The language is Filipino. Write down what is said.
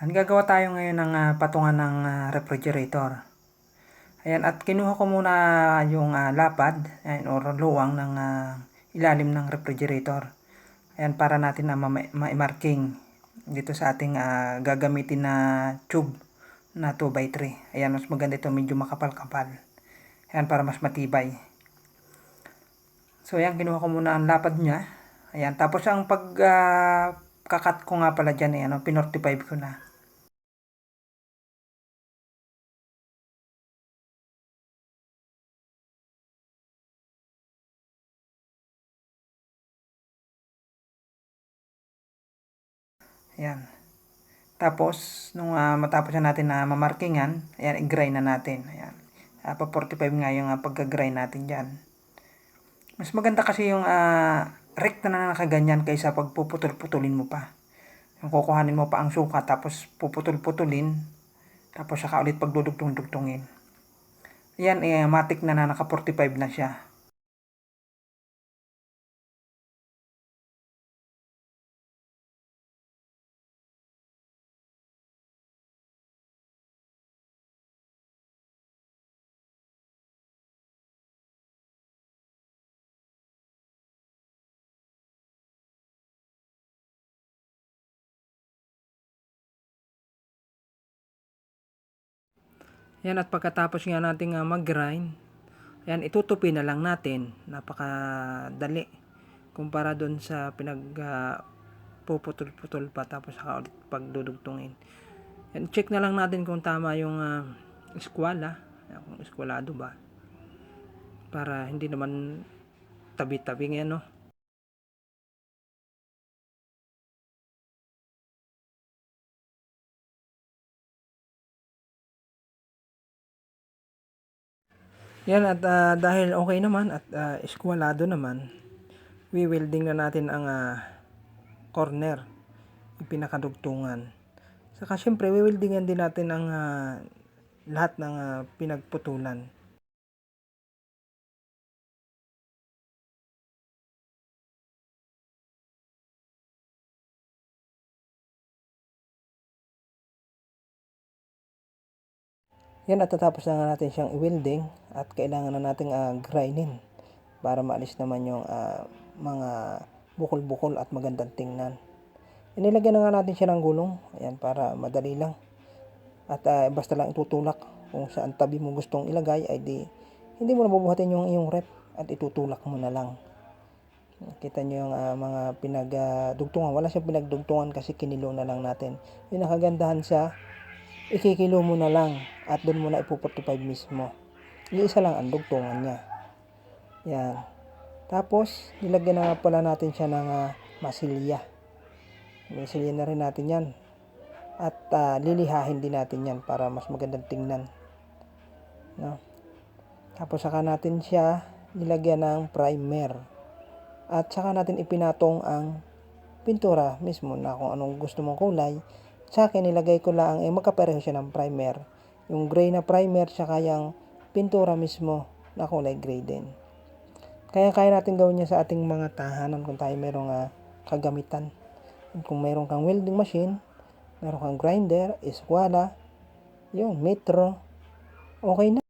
Ang gagawa tayo ngayon ng ah, patungan ng ah, refrigerator. Ayan, at kinuha ko muna yung ah, lapad ayan, or luwang ng ah, ilalim ng refrigerator. Ayan, para natin na ma- ma-marking dito sa ating ah, gagamitin na tube na 2x3. Ayan, mas maganda ito, medyo makapal-kapal. Ayan, para mas matibay. So, ayan, kinuha ko muna ang lapad niya. Ayan, tapos ang pag ah, kakat ko nga pala dyan, ayan, oh, pinortify ko na. Ayan. Tapos, nung ah, matapos na natin na mamarkingan, ayan, i-grind na natin. Ayan. Uh, pa 45 nga yung uh, pagka-grind natin dyan. Mas maganda kasi yung uh, rekta na nakaganyan kaysa pag puputol-putulin mo pa. Yung kukuhanin mo pa ang suka tapos puputol-putulin tapos saka ulit pagdudugtong-dugtongin. Ayan, eh, matik na na naka 45 na siya. Yan at pagkatapos nga nating uh, mag-grind, yan itutupi na lang natin. Napakadali kumpara doon sa pinag uh, puputol-putol pa tapos saka ulit pagdudugtungin. Yan check na lang natin kung tama yung uh, eskwala, kung eskwalado ba. Para hindi naman tabi-tabi ngayon no. Yan at uh, dahil okay naman at uh, eskwalado naman, we-welding na natin ang uh, corner, yung pinakadugtungan. Saka syempre, we-weldingan din natin ang uh, lahat ng uh, pinagputulan. Yan at tatapos na natin siyang i-welding at kailangan na nating uh, grinding para maalis naman yung uh, mga bukol-bukol at magandang tingnan. Inilagyan na nga natin siya ng gulong ayan, para madali lang. At uh, basta lang itutulak kung saan tabi mo gustong ilagay ay di hindi mo nabubuhatin yung iyong rep at itutulak mo na lang. Kita nyo yung uh, mga pinagdugtungan. Uh, Wala siyang pinagdugtungan kasi kinilo na lang natin. Yung nakagandahan siya, ikikilo mo na lang at doon mo na ipo-45 mismo. Yung isa lang ang dugtungan niya. Yan. Tapos, nilagyan na pala natin siya ng uh, masilya. Masilya na rin natin yan. At uh, lilihahin din natin yan para mas magandang tingnan. No? Tapos saka natin siya nilagyan ng primer. At saka natin ipinatong ang pintura mismo na kung anong gusto mong kulay sa akin, nilagay ko lang, eh, magkapareho siya ng primer. Yung gray na primer, tsaka yung pintura mismo na kulay gray din. Kaya kaya natin gawin niya sa ating mga tahanan kung tayo merong uh, kagamitan. Kung meron kang welding machine, meron kang grinder, eskwala, yung metro, okay na.